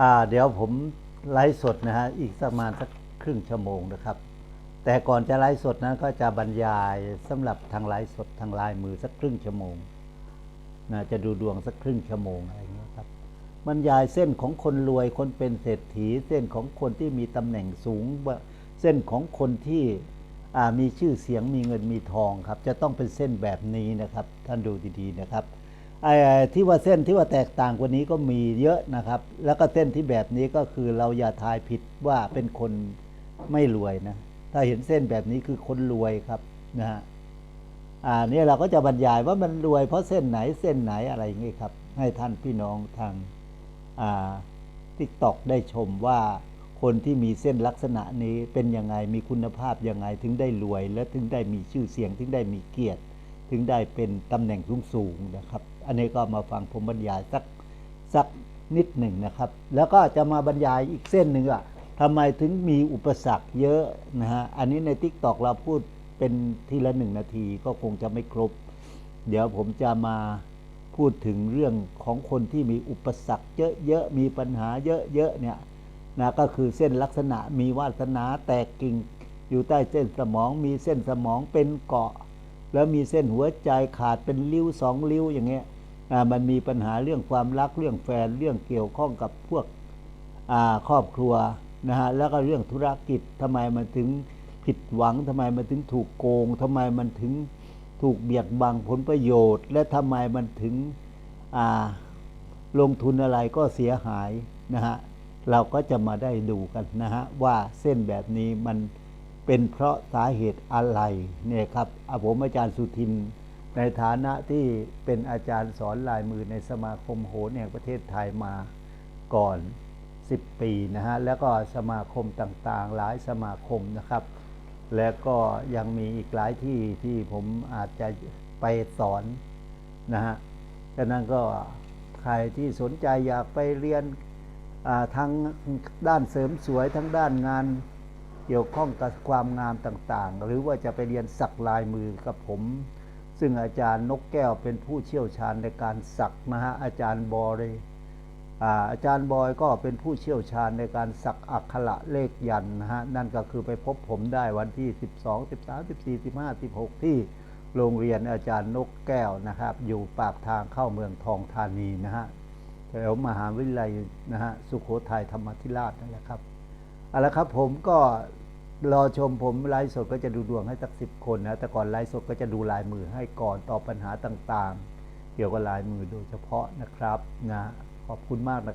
อ่าเดี๋ยวผมไลฟ์สดนะฮะอีกประมาณสักครึ่งชั่วโมงนะครับ แต่ก่อนจะไลฟ์สดนั้นก็จะบรรยายสำหรับทางไลฟ์สดทางลายมือสักครึ่งชั่วโมงนะจะดูดวงสักครึ่งชั่วโมงอะไรเงี้ยครับบรรยายเส้นของคนรวยคนเป็นเศรษฐี เส้นของคนที่มีตำแหน่งสูง เส้นของคนที่มีชื่อเสียงมีเงินมีทองครับ จะต้องเป็นเส้นแบบนี้นะครับ ท่านดูดีๆนะครับ ไอ้ที่ว่าเส้นที่ว่าแตกต่างกว่านี้ก็มีเยอะนะครับ แล้วก็เส้นที่แบบนี้ก็คือเราอย่าทายผิดว่าเป็นคนไม่รวยนะ ถ้าเห็นเส้นแบบนี้คือคนรวยครับนะฮะอ่าเนี่ยเราก็จะบรรยายว่ามันรวยเพราะเส้นไหนเส้นไหนอะไรอย่างงี้ครับ ให้ท่านพี่น้องทางอ่าทิกตอกได้ชมว่าคนที่มีเส้นลักษณะนี้เป็นยังไงมีคุณภาพยังไงถึงได้รวย และถึงได้มีชื่อเสียงถึงได้มีเกียรติ ถึงได้เป็นตำแหน่งสูงๆนะครับ อันนี้ก็มาฟังผมบรรยายสักสักนิดหนึ่งนะครับ แล้วก็จะมาบรรยายอีกเส้นหนึ่งอะทำไมถึงมีอุปสรรคเยอะนะฮะ อันนี้ในทิกตอกเราพูดเป็นทีละหนึ่งนาทีก็คงจะไม่ครบ เดี๋ยวผมจะมาพูดถึงเรื่องของคนที่มีอุปสรรคเยอะๆ มีปัญหาเยอะๆเนี่ยนะก็คือเส้นลักษณะมีวาสนาแตกกิ่งอยู่ใต้เส้นสมองมีเส้นสมองเป็นเกาะ แล้วมีเส้นหัวใจขาดเป็นริ้วสองริ้วอย่างเงี้ยอ่ามันมีปัญหาเรื่องความรักเรื่องแฟนเรื่องเกี่ยวข้องกับพวกอ่าครอบครัวนะฮะแล้วก็เรื่องธุรกิจทำไมมันถึงผิดหวังทำไมมันถึงถูกโกงทำไมมันถึงถูกเบียดบังผลประโยชน์ และทำไมมันถึงอ่าลงทุนอะไรก็เสียหายนะฮะเราก็จะมาได้ดูกันนะฮะว่าเส้นแบบนี้มัน เป็นเพราะสาเหตุอะไรเนี่ยครับอผมอาจารย์สุทิน ในฐานะที่เป็นอาจารย์สอนลายมือในสมาคมโหนแห่งประเทศไทยมาก่อน 10 ปีนะฮะ แล้วก็สมาคมต่างๆ หลายสมาคมนะครับ แล้วก็ยังมีอีกหลายที่ที่ผมอาจจะไปสอนนะฮะฉะนั้นก็ใครที่สนใจอยากไปเรียนอ่าทั้งด้านเสริมสวยทั้งด้านงาน เกี่ยวข้องกับความงามต่างๆ หรือว่าจะไปเรียนสักลายมือกับผม ซึ่งอาจารย์นกแก้วเป็นผู้เชี่ยวชาญในการสักนะฮะอาจารย์บอยอาจารย์บอยก็เป็นผู้เชี่ยวชาญในการสักอักขระเลขยันนะฮะนั่นก็คือไปพบผมได้วันที่ 12 13 14 15 16 ที่โรงเรียนอาจารย์นกแก้วนะครับ อยู่ปากทางเข้าเมืองทองธานีนะฮะแถวมหาวิทยาลัยนะฮะสุโขทัยธรรมธิราชนั่นแหละครับ เอาละครับผมก็รอชมผมไลฟ์สดก็จะดูดวงให้สักสิบคนนะ แต่ก่อนไลฟ์สดก็จะดูลายมือให้ก่อนตอบปัญหาต่างๆ เกี่ยวกับลายมือโดยเฉพาะนะครับนะขอบคุณมากนะ